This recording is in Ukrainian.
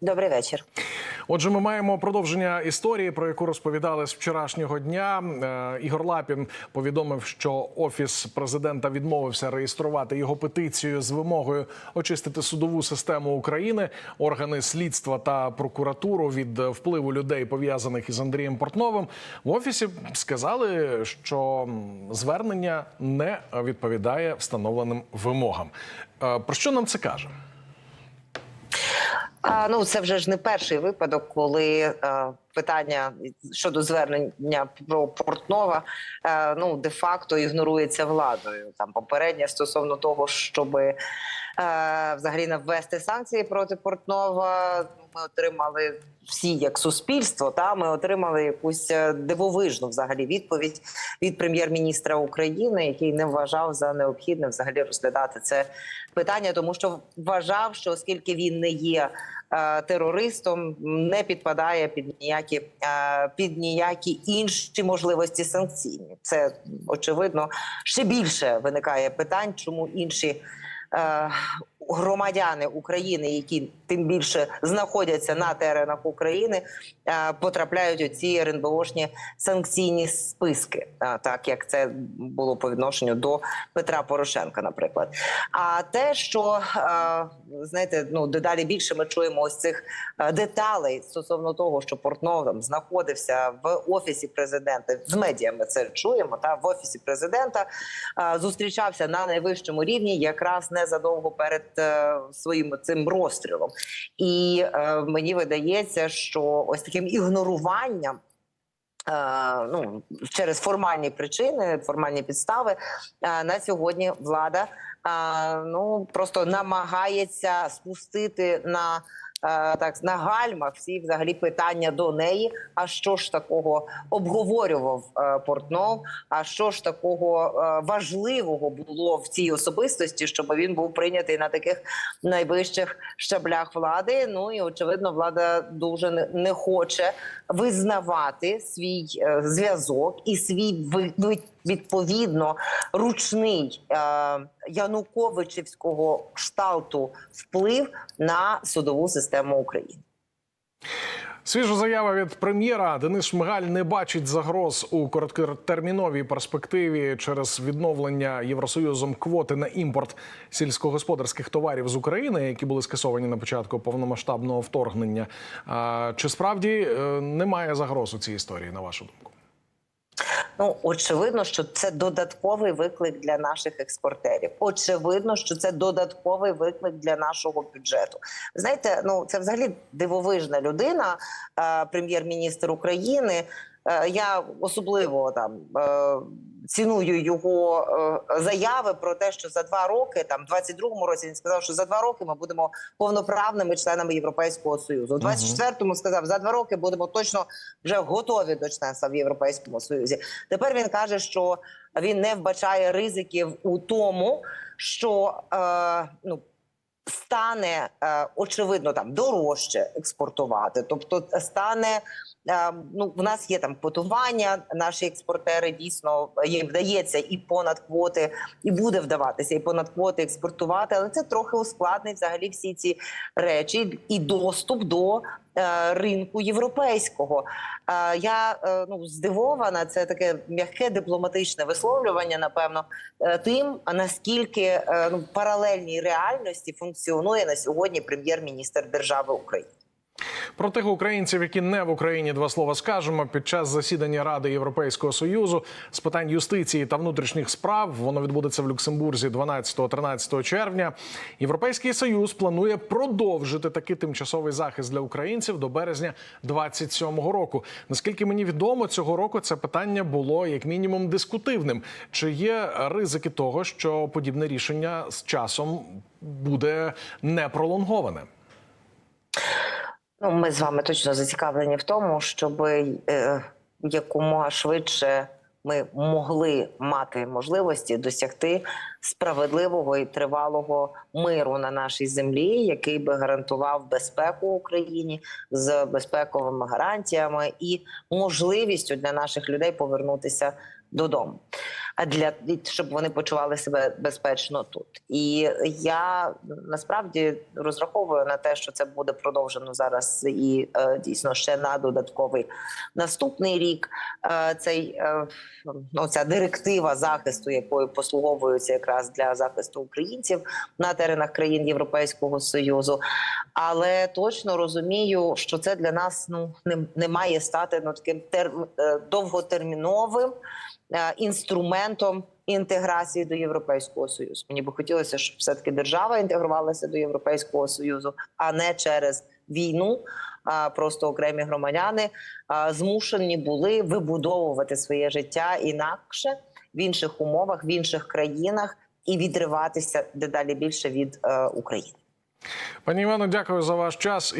Добрий вечір. Отже, ми маємо продовження історії, про яку розповідали з вчорашнього дня. Е, Ігор Лапін повідомив, що офіс президента відмовився реєструвати його петицію з вимогою очистити судову систему України, органи слідства та прокуратуру від впливу людей пов'язаних із Андрієм Портновим. В офісі сказали, що звернення не відповідає встановленим вимогам. Е, Про що нам це каже? А, ну це вже ж не перший випадок, коли е, питання щодо звернення про Портнова е, ну де-факто ігнорується владою. Там попереднє стосовно того, щоб е, взагалі наввести санкції проти Портнова. Ми отримали всі як суспільство. Та ми отримали якусь е, дивовижну взагалі відповідь від прем'єр-міністра України, який не вважав за необхідне взагалі розглядати це питання, тому що вважав, що оскільки він не є е, терористом, не підпадає під ніякі е, під ніякі інші можливості санкційні. Це очевидно ще більше виникає питань, чому інші. Е, Громадяни України, які тим більше знаходяться на теренах України, е, потрапляють у ці РНБОшні санкційні списки, е, так як це було по відношенню до Петра Порошенка, наприклад. А те, що е, знаєте, ну дедалі більше ми чуємо ось цих деталей стосовно того, що Портнов там знаходився в офісі президента з медіями. Це чуємо. Та в офісі президента зустрічався на найвищому рівні, якраз незадовго перед своїм цим розстрілом. І е, мені видається, що ось таким ігноруванням. е, Ну, через формальні причини, формальні підстави е, на сьогодні влада е, ну просто намагається спустити на е, так на гальмах всі взагалі питання до неї. А що ж такого обговорював е, Портнов? А що ж такого е, важливого було в цій особистості, щоб він був прийнятий на таких найвищих щаблях влади? Ну і очевидно, влада дуже не, хоче визнавати свій е, зв'язок і свій відповідно ручний е, Януковичівського кшталту вплив на судову систему України. Свіжа заява від прем'єра Денис Шмигаль не бачить загроз у короткотерміновій перспективі через відновлення Євросоюзом квоти на імпорт сільськогосподарських товарів з України, які були скасовані на початку повномасштабного вторгнення. Чи справді е, немає загроз у цій історії, на вашу думку? Ну очевидно, що це додатковий виклик для наших експортерів. Очевидно, що це додатковий виклик для нашого бюджету. Знаєте, ну це взагалі дивовижна людина, прем'єр-міністр України. Е, я особливо там е, ціную його е, заяви про те, що за два роки, там в 22-му році він сказав, що за два роки ми будемо повноправними членами Європейського союзу. У 24-му сказав, за два роки будемо точно вже готові до членства в Європейському Союзі. Тепер він каже, що він не вбачає ризиків у тому, що е, ну. Стане очевидно там дорожче експортувати, тобто стане ну в нас є там потування. Наші експортери дійсно їм вдається і понад квоти, і буде вдаватися і понад квоти експортувати, але це трохи ускладнить взагалі всі ці речі і доступ до е, ринку європейського. Е, я е, ну здивована. Це таке м'яке дипломатичне висловлювання. Напевно, е, тим наскільки е, ну паралельній реальності функціонує на сьогодні прем'єр-міністр держави України. Про тих українців, які не в Україні, два слова скажемо. Під час засідання Ради Європейського союзу з питань юстиції та внутрішніх справ воно відбудеться в Люксембурзі 12-13 червня. Європейський союз планує продовжити такий тимчасовий захист для українців до березня 27-го року. Наскільки мені відомо, цього року це питання було як мінімум дискутивним. Чи є ризики того, що подібне рішення з часом буде не пролонговане? Ну, ми з вами точно зацікавлені в тому, щоб е, якомога швидше ми могли мати можливості досягти справедливого і тривалого миру на нашій землі, який би гарантував безпеку Україні з безпековими гарантіями і можливістю для наших людей повернутися додому. Для щоб вони почували себе безпечно тут. І я насправді розраховую на те, що це буде продовжено зараз і е, дійсно ще на додатковий наступний рік. Е, цей е, ну, ця директива захисту, якою послуговуються якраз для захисту українців на теренах країн Європейського союзу. Але точно розумію, що це для нас ну не, не має стати ну таким тер, довготерміновим інструментом інтеграції до європейського союзу. Мені би хотілося, щоб все таки держава інтегрувалася до європейського союзу, а не через війну. Просто окремі громадяни змушені були вибудовувати своє життя інакше в інших умовах, в інших країнах і відриватися дедалі більше від е, України. Пані Івано, дякую за ваш час.